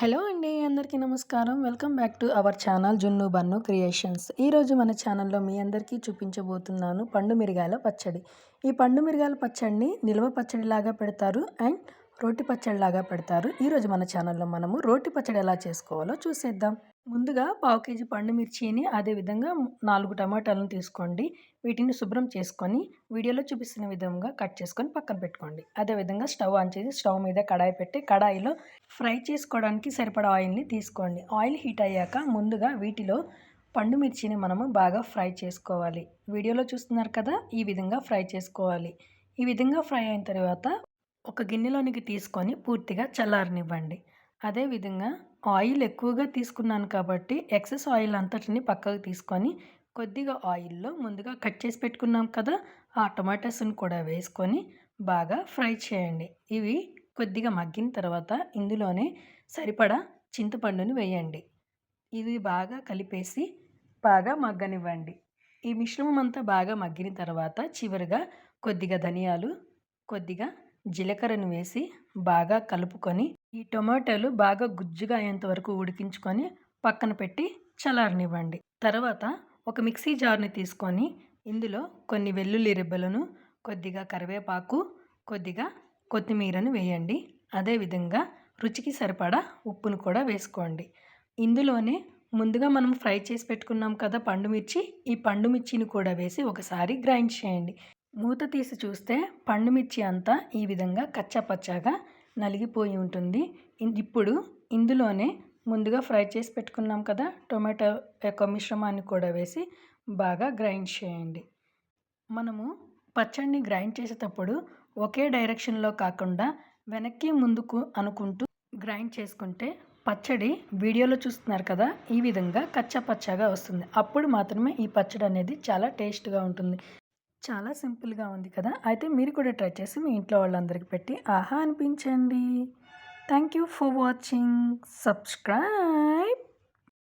Hello అండి అందరికీ నమస్కారం. Welcome back to our channel Junnu Bannu creations. ఈరోజు మన ఛానల్లో మీ అందరికీ చూపించబోతున్నాను పండు మిరిగాయల పచ్చడి. ఈ పండు మిరిగాయల పచ్చడిని నిల్వ పచ్చడిలాగా పెడతారు అండ్ రోటి పచ్చడిలాగా పెడతారు. ఈరోజు మన ఛానల్లో మనము రోటి పచ్చడి ఎలా చేసుకోవాలో చూసేద్దాం. ముందుగా పావు కేజీ పండు మిర్చిని అదేవిధంగా నాలుగు టమాటాలను తీసుకోండి. వీటిని శుభ్రం చేసుకొని వీడియోలో చూపిస్తున్న విధంగా కట్ చేసుకొని పక్కన పెట్టుకోండి. అదేవిధంగా స్టవ్ ఆన్ చేసి స్టవ్ మీద కడాయి పెట్టి కడాయిలో ఫ్రై చేసుకోవడానికి సరిపడా ఆయిల్ని తీసుకోండి. ఆయిల్ హీట్ అయ్యాక ముందుగా వీటిలో పండు మిర్చిని మనము బాగా ఫ్రై చేసుకోవాలి. వీడియోలో చూస్తున్నారు కదా ఈ విధంగా ఫ్రై చేసుకోవాలి. ఈ విధంగా ఫ్రై అయిన తర్వాత ఒక గిన్నెలోనికి తీసుకొని పూర్తిగా చల్లారనివ్వండి. అదేవిధంగా ఆయిల్ ఎక్కువగా తీసుకున్నాను కాబట్టి ఎక్సెస్ ఆయిల్ అంతటిని పక్కకు తీసుకొని కొద్దిగా ఆయిల్లో ముందుగా కట్ చేసి పెట్టుకున్నాం కదా ఆ టొమాటోస్ని కూడా వేసుకొని బాగా ఫ్రై చేయండి. ఇవి కొద్దిగా మగ్గిన తర్వాత ఇందులోనే సరిపడా చింతపండుని వేయండి. ఇవి బాగా కలిపేసి బాగా మగ్గనివ్వండి. ఈ మిశ్రమం అంతా బాగా మగ్గిన తర్వాత చివరిగా కొద్దిగా ధనియాలు కొద్దిగా జీలకర్రను వేసి బాగా కలుపుకొని ఈ టొమాటోలు బాగా గుజ్జుగా అయ్యేంత వరకు ఉడికించుకొని పక్కన పెట్టి చల్లారనివ్వండి. తర్వాత ఒక మిక్సీ జార్ని తీసుకొని ఇందులో కొన్ని వెల్లుల్లి రెబ్బలను కొద్దిగా కరివేపాకు కొద్దిగా కొత్తిమీరను వేయండి. అదేవిధంగా రుచికి సరిపడా ఉప్పును కూడా వేసుకోండి. ఇందులోనే ముందుగా మనం ఫ్రై చేసి పెట్టుకున్నాం కదా పండు మిర్చి ఈ పండు మిర్చిని కూడా వేసి ఒకసారి గ్రైండ్ చేయండి. మూత తీసి చూస్తే పండు మిర్చి అంతా ఈ విధంగా కచ్చాపచ్చాగా నలిగిపోయి ఉంటుంది. ఇప్పుడు ఇందులోనే ముందుగా ఫ్రై చేసి పెట్టుకున్నాం కదా టొమాటో యొక్క మిశ్రమాన్ని కూడా వేసి బాగా గ్రైండ్ చేయండి. మనము పచ్చడిని గ్రైండ్ చేసేటప్పుడు ఒకే డైరెక్షన్లో కాకుండా వెనక్కి ముందుకు అనుకుంటూ గ్రైండ్ చేసుకుంటే పచ్చడి వీడియోలో చూస్తున్నారు కదా ఈ విధంగా కచ్చపచ్చగా వస్తుంది. అప్పుడు మాత్రమే ఈ పచ్చడి అనేది చాలా టేస్ట్గా ఉంటుంది. చాలా సింపుల్గా ఉంది కదా! అయితే మీరు కూడా ట్రై చేసి మీ ఇంట్లో వాళ్ళందరికీ పెట్టి ఆహా అనిపించండి. Thank you for watching. Subscribe.